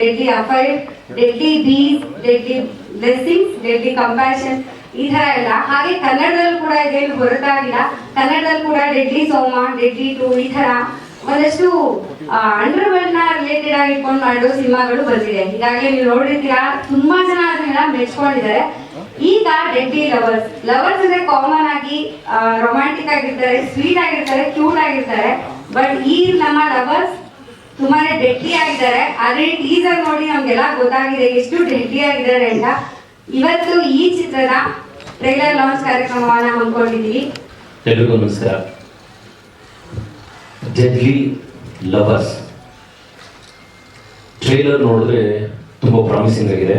Deadly affair deadly bees deadly blessings deadly compassion ಈ ತರ ಎಲ್ಲ ಹಾಗೆ ಕನ್ನಡದಲ್ಲೂ ಕೂಡ ಇದೇನು ಹೊರತಾಗಿಲ್ಲ ಕನ್ನಡದಲ್ಲಿ ಕೂಡ ಡೆಡ್ಲಿ ಸೋಮ ಡೆಡ್ಲಿ ಟು ಈ ತರ ಒಂದಷ್ಟು ಅಂಡರ್ ವರ್ಲ್ಡ್ನ ರಿಲೇಟೆಡ್ ಆಗಿ ಇಟ್ಕೊಂಡು ಮಾಡೋ ಸಿನಿಮಾಗಳು ಬಂದಿದೆ. ಈಗಾಗಲೇ ನೀವು ನೋಡಿರ್ತೀರಾ, ತುಂಬಾ ಜನ ಅದನ್ನೆಲ್ಲ ಮೆಚ್ಕೊಂಡಿದ್ದಾರೆ. ಈಗ ಡೆಡ್ಲಿ ಲವರ್ಸ್ ಲವರ್ಸ್ ಅಂದ್ರೆ ಕಾಮನ್ ಆಗಿ ರೊಮ್ಯಾಂಟಿಕ್ ಆಗಿರ್ತಾರೆ ಸ್ವೀಟ್ ಆಗಿರ್ತಾರೆ ಕ್ಯೂಟ್ ಆಗಿರ್ತಾರೆ. ಬಟ್ ಈ ನಮ್ಮ ಲವರ್ಸ್ ತುಂಬಾನೇ ಡೆಡ್ಲಿ ಆಗಿದ್ದಾರೆ ಆದ್ರೆ ಟೀಸರ್ ನೋಡಿ ನಮ್ಗೆಲ್ಲ ಗೊತ್ತಾಗಿದೆ ಎಷ್ಟು ಡೆಡ್ಲಿ ಆಗಿದ್ದಾರೆ ಅಂತ. ಇವತ್ತು ಈ ಚಿತ್ರದ ಟ್ರೈಲರ್ ಲಾಂಚ್ ಕಾರ್ಯಕ್ರಮವನ್ನ ಹಮ್ಮಿಕೊಂಡಿದ್ದೀವಿ. ಎಲ್ರಿಗೂ ನಮಸ್ಕಾರ. ಡೆಡ್ಲಿ ಲವರ್ಸ್ ಟ್ರೈಲರ್ ನೋಡಿದ್ರೆ ತುಂಬ ಪ್ರಾಮಿಸಿಂಗ್ ಆಗಿದೆ.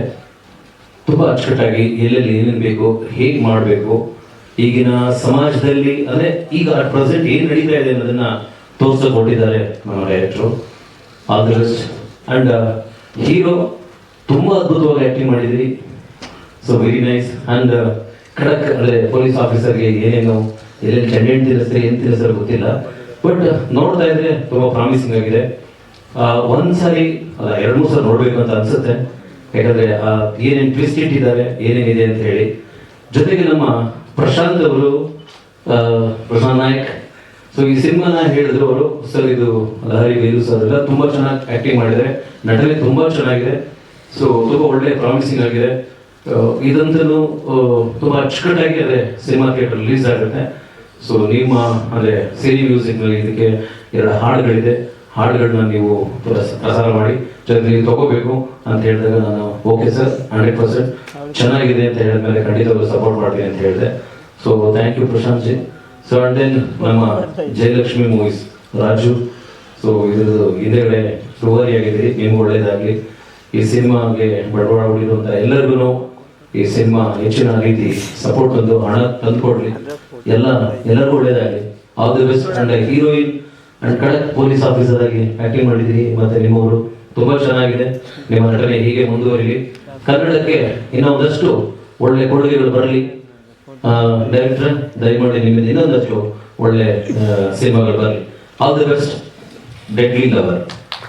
ತುಂಬ ಅಚ್ಚುಕಟ್ಟಾಗಿ ಎಲ್ಲೆಲ್ಲಿ ಏನೇನು ಬೇಕು ಹೇಗೆ ಮಾಡಬೇಕು, ಈಗಿನ ಸಮಾಜದಲ್ಲಿ, ಅಂದರೆ ಈಗ ಪ್ರೆಸೆಂಟ್ ಏನು ನಡೀತಾ ಇದೆ ಅನ್ನೋದನ್ನ ತೋರ್ಸಕ್ ಹೊರಟಿದ್ದಾರೆ ನಮ್ಮ ಡೈರೆಕ್ಟ್ರು ಆಲ್ ಅಂಡ್ ಹೀರೋ ತುಂಬ ಅದ್ಭುತವಾಗಿ ಆ್ಯಕ್ಟಿಂಗ್ ಮಾಡಿದ್ರಿ ಸೊ ವೆರಿ ನೈಸ್ ಆ್ಯಂಡ್ ಖಡಕ್, ಅಂದರೆ ಪೊಲೀಸ್ ಆಫೀಸರ್ಗೆ ಏನೇನು, ಎಲ್ಲೆಲ್ಲಿ ಚೆಂಡೆಂಟ್ ತಿನ್ನಿಸ್ತಾರೆ ಏನು ತಿನ್ನಿಸ್ತಾರೆ ಗೊತ್ತಿಲ್ಲ. ಬಟ್ ನೋಡ್ತಾ ಇದ್ರೆ ತುಂಬ ಪ್ರಾಮಿಸಿಂಗ್ ಆಗಿದೆ. ಒಂದ್ಸರಿ ಎರಡು ಮೂರು ಸಲ ನೋಡ್ಬೇಕು ಅಂತ ಅನ್ಸುತ್ತೆ. ಯಾಕಂದ್ರೆ ಏನೇನು ಟ್ವಿಸ್ಟ್ ಇಟ್ಟಿದ್ದಾರೆ, ಏನೇನಿದೆ ಅಂತ ಹೇಳಿ. ಜೊತೆಗೆ ನಮ್ಮ ಪ್ರಶಾಂತ್ ಅವರು ಪ್ರಶಾಂತ್ ನಾಯಕ್ ಸೊ ಈ ಸಿನಿಮಾನ ಹೇಳಿದ್ರು ಅವರು, ಸರ್, ಇದು ಲಹರಿ ಇದು ಸರ್, ಎಲ್ಲ ತುಂಬಾ ಚೆನ್ನಾಗಿ ಆಕ್ಟಿಂಗ್ ಮಾಡಿದ್ದಾರೆ. ನಟನೆ ತುಂಬಾ ಚೆನ್ನಾಗಿದೆ. ಸೊ ತುಂಬಾ ಒಳ್ಳೆ ಪ್ರಾಮಿಸಿಂಗ್ ಆಗಿದೆ. ಇದಂತೂ ತುಂಬಾ ಅಚ್ಚುಕಟ್ಟಾಗಿ ಅದೇ ಸಿನಿಮಾ ಥಿಯೇಟರ್ ರಿಲೀಸ್ ಆಗುತ್ತೆ. ಸೊ ನಿಮ್ಮ, ಅಂದ್ರೆ ಸಿರಿ ಮ್ಯೂಸಿಕ್ನಲ್ಲಿ ಇದಕ್ಕೆ ಎರಡು ಹಾಡುಗಳಿದೆ. ಹಾಡುಗಳನ್ನ ನೀವು ಪ್ರಸ- ಪ್ರಸಾರ ಮಾಡಿ ಜನರಿಗೆ ತಗೋಬೇಕು ಅಂತ ಹೇಳಿದಾಗ ನಾನು, ಓಕೆ ಸರ್ ಹಂಡ್ರೆಡ್ ಪರ್ಸೆಂಟ್ ಚೆನ್ನಾಗಿದೆ ಅಂತ ಹೇಳಿದ್ಮೇಲೆ ಖಂಡಿತವಾಗ್ಲೂ ಸಪೋರ್ಟ್ ಮಾಡ್ತೀನಿ ಅಂತ ಹೇಳಿದೆ. So thank you Prashanth ji so and then ನಮ್ಮ ಜಯಲಕ್ಷ್ಮಿ ಮೂವೀಸ್ ರಾಜು. ಸೊ ಇದು ಹಿಂದೆಗಡೆ ಡುವರಿ ಆಗಿದೆ ನಿಮ್ಗೆ ಒಳ್ಳೇದಾಗಲಿ. ಈ ಸಿನಿಮಾಗೆ ಬಡವಾಡ ಹೊಡಿರುವಂತ ಎಲ್ಲರಿಗೂ ಈ ಸಿನಿಮಾ ಹೆಚ್ಚಿನ ರೀತಿ ಸಪೋರ್ಟ್ ತಂದು ಹಣ ತಂದ್ಕೊಡ್ಲಿ. ಎಲ್ಲ, ಎಲ್ಲರಿಗೂ ಒಳ್ಳೇದಾಗಲಿ. All the best and heroine and ಕಡೆ ಪೊಲೀಸ್ ಆಫೀಸರ್ ಆಗಿ ಆಕ್ಟಿಂಗ್ ಮಾಡಿದ್ದೀರಿ. ಮತ್ತೆ ನಿಮ್ಮವರು ತುಂಬಾ ಚೆನ್ನಾಗಿದೆ. ನಿಮ್ಮ ನಟನೆ ಹೀಗೆ ಮುಂದುವರಿಲಿ. ಕನ್ನಡಕ್ಕೆ ಇನ್ನೊಂದಷ್ಟು ಒಳ್ಳೆ ಕೊಡುಗೆಗಳು ಬರಲಿ. ಡೈರೆಕ್ಟರ್ ದಯಮಾಡಿ ನಿಮ್ಮಿಂದ ಇನ್ನೊಂದಷ್ಟು ಒಳ್ಳೆ ಸಿನಿಮಾಗಳು ಬರಲಿ. All the best deadly lover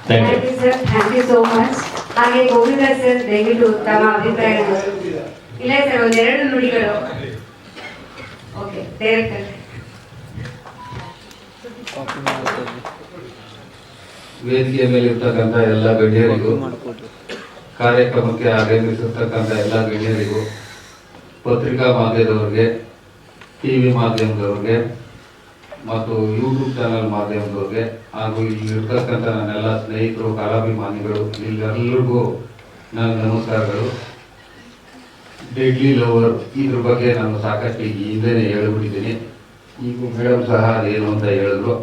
thank you sir thank you so much ಹಾಗೆ ಗೋವಿಂದ ಸರ್ ದಯವಿಟ್ಟು ತಮ್ಮ ಅಭಿಪ್ರಾಯ ಇಲ್ಲ ಸರ್ ಒಂದೆರಡು ನುಡಿಗಳು. ಓಕೆ ಡೈರೆಕ್ಟರ್ ವೇದಿಕೆಯ ಮೇಲೆ ಇರ್ತಕ್ಕಂಥ ಎಲ್ಲ ಗಣ್ಯರಿಗೂ ಕಾರ್ಯಕ್ರಮಕ್ಕೆ ಆಗಮಿಸಿರ್ತಕ್ಕಂಥ ಎಲ್ಲ ಗಣ್ಯರಿಗೂ ಪತ್ರಿಕಾ ಮಾಧ್ಯಮದವರಿಗೆ, ಟಿವಿ ಮಾಧ್ಯಮದವ್ರಿಗೆ ಮತ್ತು ಯೂಟ್ಯೂಬ್ ಚಾನಲ್ ಮಾಧ್ಯಮದವ್ರಿಗೆ ಹಾಗೂ ಇಲ್ಲಿರ್ತಕ್ಕಂಥ ನನ್ನೆಲ್ಲ ಸ್ನೇಹಿತರು, ಕಲಾಭಿಮಾನಿಗಳು ಇಲ್ಲೆಲ್ಲರಿಗೂ ನನ್ನ ನಮಸ್ಕಾರಗಳು. ಡೆಡ್ಲಿ ಲವರ್ ಇದ್ರ ಬಗ್ಗೆ ನಾನು ಸಾಕಷ್ಟು ಹಿಂದೆನೇ ಹೇಳಿಬಿಟ್ಟಿದ್ದೀನಿ. ಈಗ ಮೇಡಮ್ ಸಹ ಅದೇನು ಅಂತ ಹೇಳಿದ್ರು,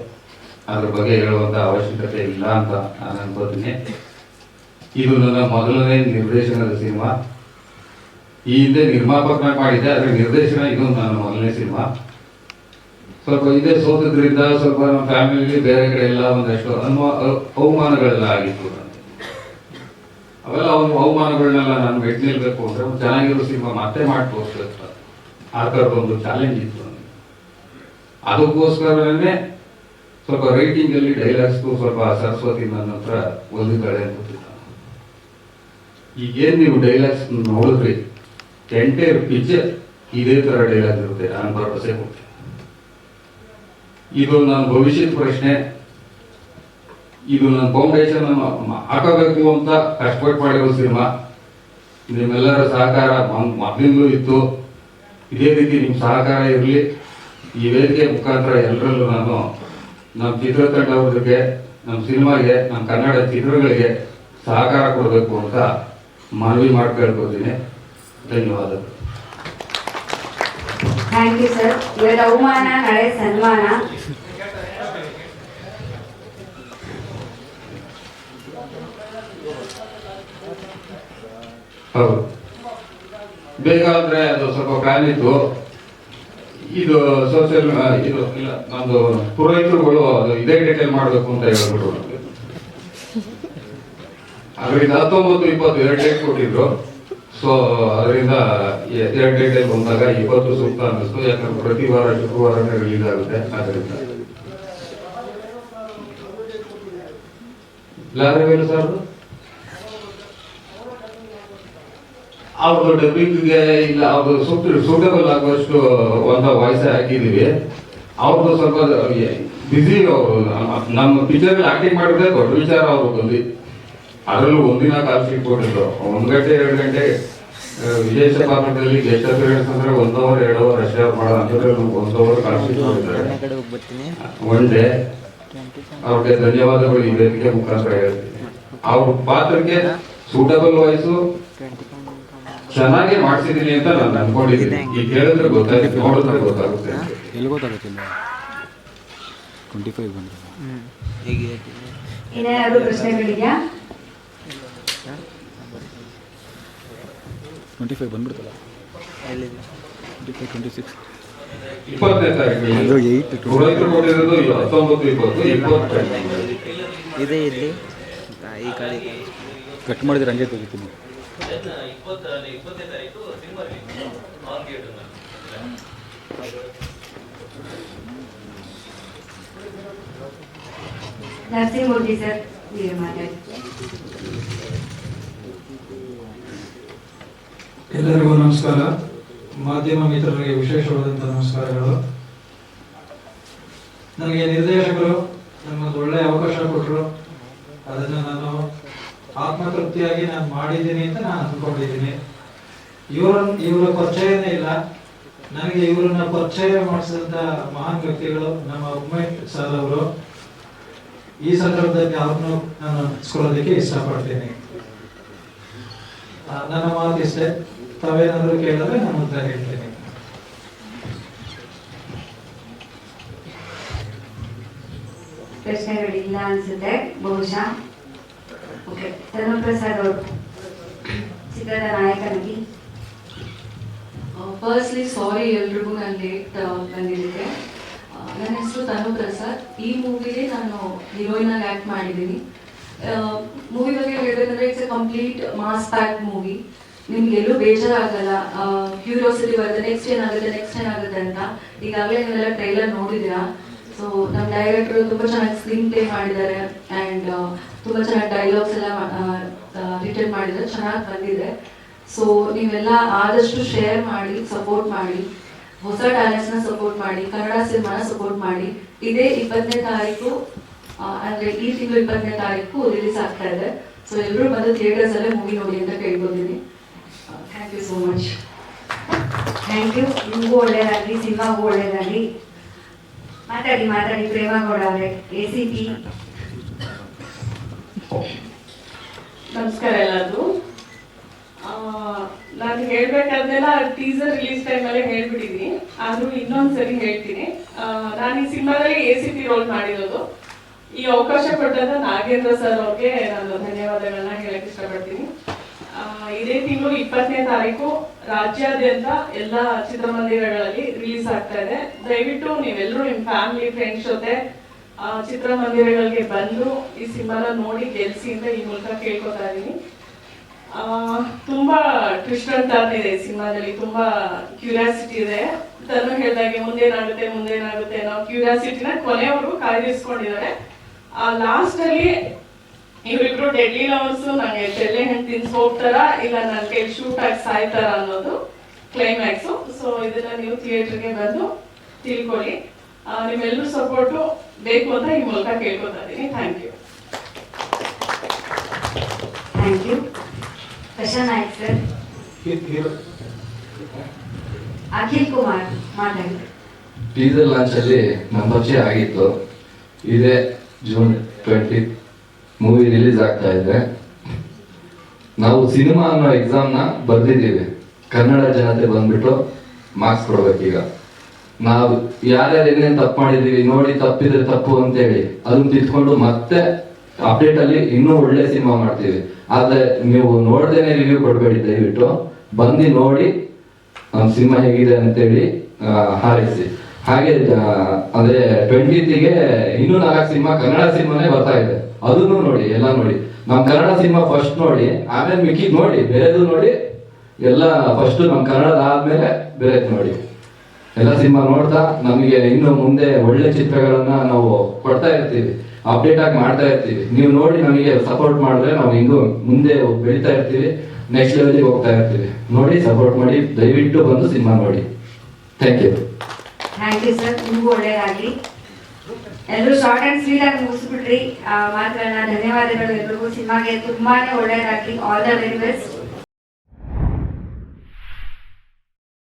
ಅದ್ರ ಬಗ್ಗೆ ಹೇಳುವಂತ ಅವಶ್ಯಕತೆ ಇಲ್ಲ ಅಂತ ನಾನು ಅನ್ಕೋತೀನಿ. ಇದು ನನ್ನ ಮೊದಲನೇ ನಿರ್ದೇಶನದ ಸಿನಿಮಾ. ಈ ಹಿಂದೆ ನಿರ್ಮಾಪಕನಾಗಿ ಮಾಡಿದ್ದೆ, ಅದ್ರ ನಿರ್ದೇಶನ ಇದು ನಾನು ಮೊದಲನೇ ಸಿನಿಮಾ. ಸ್ವಲ್ಪ ಇದೇ ಸೋತದ್ರಿಂದ ಸ್ವಲ್ಪ ನಮ್ಮ ಫ್ಯಾಮಿಲಿ ಬೇರೆ ಕಡೆ ಎಲ್ಲ ಒಂದಷ್ಟು ಅನುಮ ಅವಮಾನಗಳೆಲ್ಲ ಆಗಿತ್ತು. ಅವೆಲ್ಲ ಅವನು ಅವಮಾನಗಳನ್ನೆಲ್ಲ ನಾನು ಮೆಟ್ ನಿಲ್ಬೇಕು ಅಂದ್ರೆ ಚೆನ್ನಾಗಿರೋ ಸಿನಿಮಾ ಮತ್ತೆ ಮಾಡಿ ತೋರಿಸ್ಬೇಕು ಆ ಥರದ ಒಂದು ಚಾಲೆಂಜ್ ಇತ್ತು ನನಗೆ ಅದಕ್ಕೋಸ್ಕರನೇ ಸ್ವಲ್ಪ ರೈಟಿಂಗ್ ಅಲ್ಲಿ ಡೈಲಾಗ್ಸ್ ಸ್ವಲ್ಪ ಸರಸ್ವತಿ ನನ್ನ ಹತ್ರ ಓದಿದ್ದಾಳೆ ಅಂತ ಈಗ ಏನ್ ನೀವು ಡೈಲಾಗ್ಸ್ ನೋಡಿದ್ರಿ? ಎಂಟೈರ್ ಪಿಕ್ಚರ್ ಇದೇ ತರ ಡೈಲಾಗ್ ಇರುತ್ತೆ ನಾನು ಭರವಸೆ ಕೊಡ್ತೀನಿ ಇದು ನನ್ನ ಭವಿಷ್ಯದ ಪ್ರಶ್ನೆ ಇದು ನನ್ನ ಫೌಂಡೇಶನ್ ಹಾಕಬೇಕು ಅಂತ ಕಷ್ಟಪಟ್ಟು ಮಾಡಿರೋ ಸಿನಿಮಾ ನಿಮ್ಮೆಲ್ಲರ ಸಹಕಾರ ಮೊದಲಿಂದಲೂ ಇತ್ತು ಇದೇ ರೀತಿ ನಿಮ್ಮ ಸಹಕಾರ ಇರಲಿ ಈ ವೇದಿಕೆ ಮುಖಾಂತರ ಎಲ್ಲರಲ್ಲೂ ನಾನು ನಮ್ಮ ಚಿತ್ರತಂಡವ್ರಿಗೆ ನಮ್ಮ ಸಿನಿಮಾಗೆ ನಮ್ಮ ಕನ್ನಡ ಚಿತ್ರಗಳಿಗೆ ಸಹಕಾರ ಕೊಡಬೇಕು ಅಂತ ಮನವಿ ಮಾಡಿ ಕೇಳ್ಕೊತೀನಿ ಧನ್ಯವಾದಗಳು ಥ್ಯಾಂಕ್ ಯು ಸರ್ ಅವಮಾನ ನಾಳೆ ಸನ್ಮಾನ. ಹೌದು. ಬೇಗ ಅಂದ್ರೆ ಅದು ಸ್ವಲ್ಪ ಪ್ಲಾನ್ ಇತ್ತು. ಇದು ಸೋಷಿಯಲ್ ಇದು ಇಲ್ಲ ನಮ್ದು ಪುರೋಹಿತರುಗಳು ಅದು ಇದೇ ಡಿಟೇಲ್ ಮಾಡಬೇಕು ಅಂತ ಹೇಳ್ಬಿಟ್ರು. ಅದರಿಂದ ಹತ್ತೊಂಬತ್ತು ಇಪ್ಪತ್ತು ಎರಡು ಡೇಟ್ ಕೊಟ್ಟಿದ್ರು. ಸೊ ಅದರಿಂದ ಎರಡು ಗಂಟೆ ಬಂದಾಗ ಇಪ್ಪತ್ತು ಸೂಕ್ತ ಅನ್ನಿಸ್ತು. ಯಾಕಂದ್ರೆ ಪ್ರತಿ ವಾರ, ಶುಕ್ರವಾರನೇ ರಿಲೀಸ್ ಆಗುತ್ತೆ. ಅದರಿಂದ ಲಾರವೇನು ಸರ್ ಅವ್ರದ್ದು ಡಬ್ಬಿಂಗ್ಗೆ ಇಲ್ಲ ಅವ್ರದ್ದು ಸೂಕ್ತ ಸೂಟಬಲ್ ಆಗುವಷ್ಟು ಒಂದು ವಾಯ್ಸ್ ಹಾಕಿದೀವಿ ಅವ್ರದ್ದು ಸ್ವಲ್ಪ ಬಿಸಿ ಅವರು. ನಮ್ಮ ಪಿಕ್ಚರ್ ಆಕ್ಟಿಂಗ್ ಮಾಡಿದ್ರೆ ದೊಡ್ಡ ವಿಚಾರ ಅವರು ಬಂದು. ಅದರಲ್ಲೂ ಒಂದಿನ ಕಾಲ್ ಶೀಟ್ ಕೊಟ್ಟಿದ್ರು ಒಂದ್ ಗಂಟೆ ಎರಡು ಗಂಟೆ ವಿಶೇಷ ಪಾತ್ರದಲ್ಲಿ ಗೆಸ್ಟ್ ಅಪಿಯರೆನ್ಸ್ ಅಂದ್ರೆ ಒಂದ್ ಅವರ್ ಎರಡು ಅವರ್ ಅಷ್ಟೇ ಅವರ್ ಮಾಡೋ ಅಂತಂದ್ರೆ ಒಂದ್ ಅವರ್ ಕಾಲ್ ಕೊಟ್ಟಿದ್ದಾರೆ ಒನ್ ಡೇ. ಅವ್ರಿಗೆ ಧನ್ಯವಾದಗಳು ಈ ವೇದಿಕೆ ಮುಖಾಂತರ ಹೇಳ್ತೀನಿ. ಅವ್ರ ಪಾತ್ರಕ್ಕೆ ಸೂಟಬಲ್ ವಾಯ್ಸು ಚೆನ್ನಾಗಿ ಮಾಡ್ಸಿದೀನಿ ಅಂತ ನಾನು ಅನ್ಕೊಂಡಿದ್ದೀನಿ. ಈಗ ಕೇಳಿದ್ರೆ ಗೊತ್ತಾಗುತ್ತೆ ನೋಡಿದ್ರೆ ಗೊತ್ತಾಗುತ್ತೆ. ಎಲ್ಲಿ ಗೊತ್ತಾಗುತ್ತಿಲ್ಲ ಟ್ವೆಂಟಿ ಫೈವ್ ಬಂದ್ರೆ ಇನ್ನೇನಾದ್ರು ಪ್ರಶ್ನೆಗಳಿದೆಯಾ? ಟ್ವೆಂಟಿ ಫೈವ್ ಬಂದ್ಬಿಡ್ತಲ್ಲ ಟ್ವೆಂಟಿ ಫೈವ್ ಟ್ವೆಂಟಿ ಸಿಕ್ಸ್ ಇಪ್ಪತ್ತನೇ ತಾರೀಕು ಹತ್ತೊಂಬತ್ತು ಇಪ್ಪತ್ತು ಇಪ್ಪತ್ತು ಇದೆ ಇಲ್ಲಿ. ಈ ಕಡೆ ಕಟ್ ಮಾಡಿದ್ರೆ ಹಂಗೆ ತೆಗಿತೀನಿ. ನರಸಿಂಹಮೂರ್ತಿ ಸರ್ ನೀವು ಮಾತಾಡಿ. ಎಲ್ಲರಿಗೂ ನಮಸ್ಕಾರ. ಮಾಧ್ಯಮ ಮಿತ್ರರಿಗೆ ವಿಶೇಷವಾದಂತಹ ನಮಸ್ಕಾರಗಳು. ನನಗೆ ನಿರ್ದೇಶಕರು ನಮಗೊಂದು ಒಳ್ಳೆ ಅವಕಾಶ ಕೊಟ್ಟರು ಅದನ್ನ ನಾನು ಆತ್ಮತೃಪ್ತಿಯಾಗಿ ನಾನು ಮಾಡಿದ್ದೀನಿ ಅಂತ ನಾನು ಅಂದ್ಕೊಂಡಿದ್ದೀನಿ. ಇವರ ಇವರ ಪರಿಚಯನೇ ಇಲ್ಲ. ನನಗೆ ಇವರನ್ನ ಪರಿಚಯ ಮಾಡಿಸಿದಂಥ ಮಹಾನ್ ವ್ಯಕ್ತಿಗಳು ನಮ್ಮ ಉಮೇಶ್ ಸರ್ ಅವರು. ಈ ಸಂದರ್ಭದಲ್ಲಿ ಅವ್ರನ್ನು ನಾನು ಸ್ಕೊಳ್ಳೋದಕ್ಕೆ ಇಷ್ಟಪಡ್ತೀನಿ. ನನ್ನ ಮಾತು ಇಷ್ಟೇ ತಾವೇನಾದರೂ ಕೇಳಿದ್ರೆ ನಾನು ಉತ್ತರ ಹೇಳ್ತೇನೆ. ಪ್ರಶ್ನೆಗಳಿಲ್ಲ ಅನ್ಸುತ್ತೆ ಬಹುಶಃ. ಓಕೆ ತನುಪ್ರಸಾದ್ ಅವರು. ಚಿತ್ರದ ನಾಯಕ ನಟಿ. ಫಸ್ಟ್ಲಿ ಸಾರಿ ಎಲ್ರಿಗೂ ನಾನು ಲೇಟ್ ಬಂದಿದ್ದೆ ನನ್ನ ಹೆಸರು ತನು ಪ್ರಸಾದ್ ಈ ಮೂವಿಲಿ ನಾನು ಹೀರೋಯಿನ್ ಆಗಿ ಆ್ಯಕ್ಟ್ ಮಾಡಿದ್ದೀನಿ. ಮೂವಿ ಬಗ್ಗೆ ಹೇಳ್ಬೇಕಂದ್ರೆ it's a complete mass pack movie ನಿಮ್ಗೆ ಎಲ್ಲೂ ಬೇಜಾರಾಗಲ್ಲ ಕ್ಯೂರಿಯಾಸಿಟಿ ಬರುತ್ತೆ. ನೆಕ್ಸ್ಟ್ ಏನಾಗುತ್ತೆ? ನೆಕ್ಸ್ಟ್ ಏನಾಗುತ್ತೆ ಅಂತ. ಈಗಾಗಲೇ ನೀವೆಲ್ಲ ಟ್ರೈಲರ್ ನೋಡಿದ್ದೀರಾ? ಸೊ ನಮ್ಮ ಡೈರೆಕ್ಟರ್ ತುಂಬ ಚೆನ್ನಾಗಿ ಸ್ಕ್ರೀನ್ ಪ್ಲೇ ಮಾಡಿದ್ದಾರೆ. ಆ್ಯಂಡ್ ತುಂಬ ಚೆನ್ನಾಗಿ ಡೈಲಾಗ್ಸ್ ಎಲ್ಲ ರಿಟರ್ನ್ ಮಾಡಿದ್ದಾರೆ. ಚೆನ್ನಾಗಿ ಬಂದಿದೆ. ಸೊ ನೀವೆಲ್ಲ ಆದಷ್ಟು ಶೇರ್ ಮಾಡಿ ಸಪೋರ್ಟ್ ಮಾಡಿ. ಹೊಸ ಟ್ಯಾಲೆಂಟ್ಸ್ನ ಸಪೋರ್ಟ್ ಮಾಡಿ. ಕನ್ನಡ ಸಿನಿಮಾನ ಸಪೋರ್ಟ್ ಮಾಡಿ. ಇದೇ ಇಪ್ಪತ್ತನೇ ತಾರೀಕು ಅಂದರೆ ಈ ತಿಂಗಳು ಇಪ್ಪತ್ತನೇ ತಾರೀಕು ರಿಲೀಸ್ ಆಗ್ತಾ ಇದೆ. ಸೊ ಎಲ್ಲರೂ ಬಂದು ಥಿಯೇಟರ್ಸ್ ಅಲ್ಲೇ ಮೂವಿ ನೋಡಿ ಅಂತ ಕೇಳ್ಬೋದಿನಿ thank you so much thank you ನಿಮಗೂ ಒಳ್ಳೇದಾಗಲಿ ಸಿನಿಮಾಗೂ ಒಳ್ಳೇದಾಗಲಿ. ಮಾತಾಡಿ ಮಾತಾಡಿ, ಪ್ರೇಮಗೌಡ ಅವರೇ ಎ ಸಿ ಪಿ ನಮಸ್ಕಾರ ಎಲ್ಲರಿಗೂ. ನಾನು ಹೇಳ್ಬೇಕಾದ್ನೆಲ್ಲ ಟೀಸರ್ ರಿಲೀಸ್ ಟೈಮಲ್ಲೇ ಹೇಳ್ಬಿಟ್ಟಿದ್ದೀನಿ. ಆದ್ರೂ ಇನ್ನೊಂದ್ಸರಿ ಹೇಳ್ತೀನಿ. ನಾನು ಈ ಸಿನಿಮಾದಲ್ಲಿ ಎ ಸಿ ಪಿ ರೋಲ್ ಮಾಡಿರೋದು. ಈ ಅವಕಾಶ ಕೊಟ್ಟಂತ ನಾಗೇಂದ್ರ ಸರ್ ಅವ್ರಿಗೆ ನಾನು ಧನ್ಯವಾದಗಳನ್ನ ಹೇಳಕ್ ಇಷ್ಟಪಡ್ತೀನಿ. ಇದೇ ತಿಂಗಳು ಇಪ್ಪತ್ತನೇ ತಾರೀಕು ರಾಜ್ಯಾದ್ಯಂತ ಎಲ್ಲ ಚಿತ್ರಮಂದಿರಗಳಲ್ಲಿ ರಿಲೀಸ್ ಆಗ್ತಾ ಇದೆ. ದಯವಿಟ್ಟು ನೀವೆಲ್ಲರೂ ನಿಮ್ಮ ಫ್ಯಾಮಿಲಿ ಫ್ರೆಂಡ್ಸ್ ಜೊತೆ ಚಿತ್ರಮಂದಿರಗಳಿಗೆ ಬಂದು ಈ ಸಿನಿಮಾನ ನೋಡಿ ಗೆಲ್ಸಿ ಅಂತ ಈ ಮೂಲಕ ಕೇಳ್ಕೊತಾ ಇದೀನಿ. ಆ, ತುಂಬಾ ಟ್ವಿಸ್ಟ್ ಅಂತ ಇದೆ ಈ ಸಿನಿಮಾದಲ್ಲಿ ತುಂಬಾ ಕ್ಯೂರಿಯಾಸಿಟಿ ಇದೆ. ತನು ಹೇಳ್ದಾಗೆ ಮುಂದೇನಾಗುತ್ತೆ ಮುಂದೇನಾಗುತ್ತೆ ಅನ್ನೋ ಕ್ಯೂರಿಯಾಸಿಟಿನ ಕೊನೆಯವರು ಕಾಯ್ದಿರಿಸ್ಕೊಂಡಿದ್ದಾರೆ. ಲಾಸ್ಟ್ ಅಲ್ಲಿ ಡೆಡ್ಲಿ ಲವರ್ಸ್ ನಂಗೆ ತೆಲೆ ಹಣ್ಣು ತಿನ್ಸ್ ಹೋಗ್ತಾರ ಇಲ್ಲ ನನ್ನ ಕೈ ಶೂಟ್ ಆಗಿ ಸಾಯ್ತಾರ ಅನ್ನೋದು ಕ್ಲೈಮ್ಯಾಕ್ಸ್ ಸೊ ಇದನ್ನ ನೀವು ಥಿಯೇಟರ್ಗೆ ಬಂದು ತಿಳ್ಕೊಳ್ಳಿ. ನಿಮ್ಮೆಲ್ಲರೂ ಸಪೋರ್ಟು ಬೇಕು ಅಂತ ಈ ಮೂಲಕ ಕೇಳ್ಕೊತಾ ಇದ್ದೀನಿ thank you thank you Prashanth Naik sir he- hero Akhil Kumar ಮಾತಾಡಿ. ಟೀಸರ್ ಲಾಂಚ್ ಅಲ್ಲಿ ನಮ್ಮ ಪರಿಚಯ ಆಗಿತ್ತು. ಇದೇ ಜೂನ್ ಟ್ವೆಂಟಿ ಮೂವಿ ರಿಲೀಸ್ ಆಗ್ತಾ ಇದೆ. ನಾವು ಸಿನಿಮಾ ಅನ್ನೋ ಎಕ್ಸಾಮ್ನ ಬರ್ದಿದ್ದೀವಿ. ಕನ್ನಡ ಜನತೆ ಬಂದ್ಬಿಟ್ಟು ಮಾರ್ಕ್ಸ್ ಕೊಡ್ಬೇಕೀಗ ನಾವು ಯಾರ್ಯಾರು ಏನೇನು ತಪ್ಪು ಮಾಡಿದೀವಿ ನೋಡಿ ತಪ್ಪಿದ್ರೆ ತಪ್ಪು ಅಂತೇಳಿ ಅದನ್ನ ತಿದ್ಕೊಂಡು ಮತ್ತೆ ಅಪ್ಡೇಟ್ ಅಲ್ಲಿ ಇನ್ನೂ ಒಳ್ಳೆ ಸಿನಿಮಾ ಮಾಡ್ತೀವಿ. ಆದ್ರೆ ನೀವು ನೋಡ್ದೇನೆ ರಿವ್ಯೂ ಕೊಡ್ಬೇಡಿ ದಯವಿಟ್ಟು. ಬಂದು ನೋಡಿ ನಮ್ಮ ಸಿನಿಮಾ ಹೇಗಿದೆ ಅಂತೇಳಿ ಹೇಳಿ ಹಾರೈಸಿ. ಹಾಗೆ ಅಂದ್ರೆ ಟ್ವೆಂಟಿತ್ಗೆ ಇನ್ನೂ ನಾಲ್ಕು ಸಿನಿಮಾ ಕನ್ನಡ ಸಿನಿಮಾನೇ ಬರ್ತಾ ಇದೆ. ಅದನ್ನು ನೋಡಿ, ಎಲ್ಲ ನೋಡಿ. ನಮ್ಮ ಕನ್ನಡ ಸಿನಿಮಾ ಫಸ್ಟ್ ನೋಡಿ, ಆಮೇಲೆ ಮಿಕ್ಕಿ ನೋಡಿ, ಬೇರೆದು ನೋಡಿ, ಎಲ್ಲ ಫಸ್ಟ್ ನಮ್ಮ ಕನ್ನಡದ ಆದ್ಮೇಲೆ ಬೇರೆದು ನೋಡಿ. ಎಲ್ಲ ಸಿನಿಮಾ ನೋಡ್ತಾ, ನಮಗೆ ಇನ್ನು ಮುಂದೆ ಒಳ್ಳೆ ಚಿತ್ರಗಳನ್ನ ನಾವು ಕೊಡ್ತಾ ಇರ್ತೀವಿ ಅಪ್ಡೇಟ್ ಆಗಿ ಮಾಡ್ತಾ ಇರ್ತೀವಿ. ನೀವು ನೋಡಿ ನಮಗೆ ಸಪೋರ್ಟ್ ಮಾಡಿದ್ರೆ ನಾವು ಇನ್ನೂ ಮುಂದೆ ಬೆಳಿತಾ ಇರ್ತೀವಿ ನೆಕ್ಸ್ಟ್ ಲೆವೆಲ್ಗೆ ಹೋಗ್ತಾ ಇರ್ತೀವಿ. ನೋಡಿ ಸಪೋರ್ಟ್ ಮಾಡಿ, ದಯವಿಟ್ಟು ಬಂದು ಸಿನಿಮಾ ನೋಡಿ. ಥ್ಯಾಂಕ್ ಯು ಸರ್ ತುಂಬಾ ಒಳ್ಳೆಯದಾಗಿ ಎಲ್ಲರೂ ಶಾರ್ಟ್ ಅಂಡ್ ಸ್ವೀಟ್ ಆಗಿ ಮಾತ್ರ ಮಾತುಗಳನ್ನ ಧನ್ಯವಾದಗಳು ಎಲ್ರಿಗೂ. ಸಿನಿಮಾಗೆ ತುಂಬಾನೇ ಒಳ್ಳೇದಾಗ್ಲಿ. All the very best